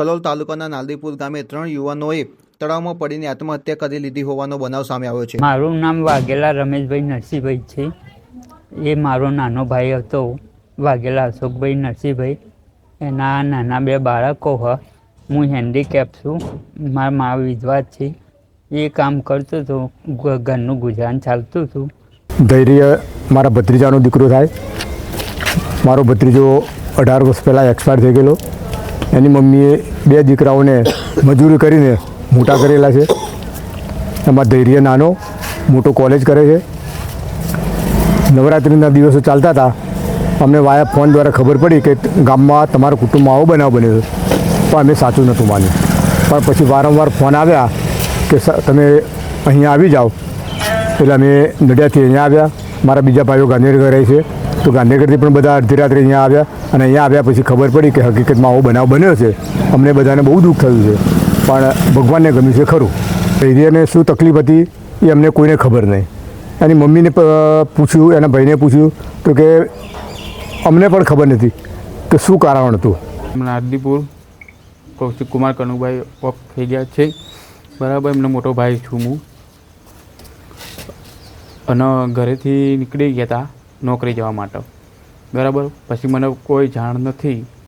કલોલ તાલુકાના નાલદીપુર ગામે ત્રણ યુવાનોએ તળાવમાં પડીને આત્મહત્યા કરી લીધી હોવાનો બનાવ સામે આવ્યો છે. મારું નામ વાઘેલા રમેશભાઈ નરસિંહભાઈ છે. એ મારો નાનો ભાઈ હતો. વાઘેલા અશોકભાઈ નરસિંહભાઈ. એના નાના બે બાળકો હ. હું હેન્ડીકેપ છું. મારા મા વિધવા છે. એ કામ કરતો હતો ઘરનું ગુજરાન ચાલતું હતું. ધૈર્ય મારા ભત્રીજાનો દીકરો થાય. મારો ભત્રીજો અઢાર વર્ષ પહેલાં એક્સપાયર થઈ ગયેલો. એની મમ્મીએ બે દીકરાઓને મજૂરી કરીને મોટા કરેલા છે. એમાં ધૈર્ય નાનો, મોટો કોલેજ કરે છે. નવરાત્રિના દિવસો ચાલતા હતા. અમને વાયા ફોન દ્વારા ખબર પડી કે ગામમાં તમારા કુટુંબમાં આવો બનાવ બન્યો છે. પણ અમે સાચું નહોતું માન્યું. પણ પછી વારંવાર ફોન આવ્યા કે તમે અહીંયા આવી જાઓ. એટલે અમે નડિયાથી અહીંયા આવ્યા. મારા બીજા ભાઈઓ ગાંધીનગર રહે છે. તો ગાંધીનગરથી પણ બધા અડધી રાત્રે અહીંયા આવ્યા અને અહીંયા આવ્યા પછી ખબર પડી કે હકીકતમાં આવો બનાવ બન્યો છે. અમને બધાને બહુ દુઃખ થયું છે. પણ ભગવાનને ગમ્યું છે ખરું. એરિયાને શું તકલીફ હતી એ અમને કોઈને ખબર નહીં. એની મમ્મીને પૂછ્યું, એના ભાઈને પૂછ્યું તો કે અમને પણ ખબર નથી કે શું કારણ હતું. આદિપુર, કૌશિક કુમાર કનુભાઈ ઓફ થઈ ગયા છે. બરાબર, એમનો મોટો ભાઈ છું હું. અને ઘરેથી નીકળી ગયા હતા નોકરી જવા માટે. બરાબર? પછી મને કોઈ જાણ નથી.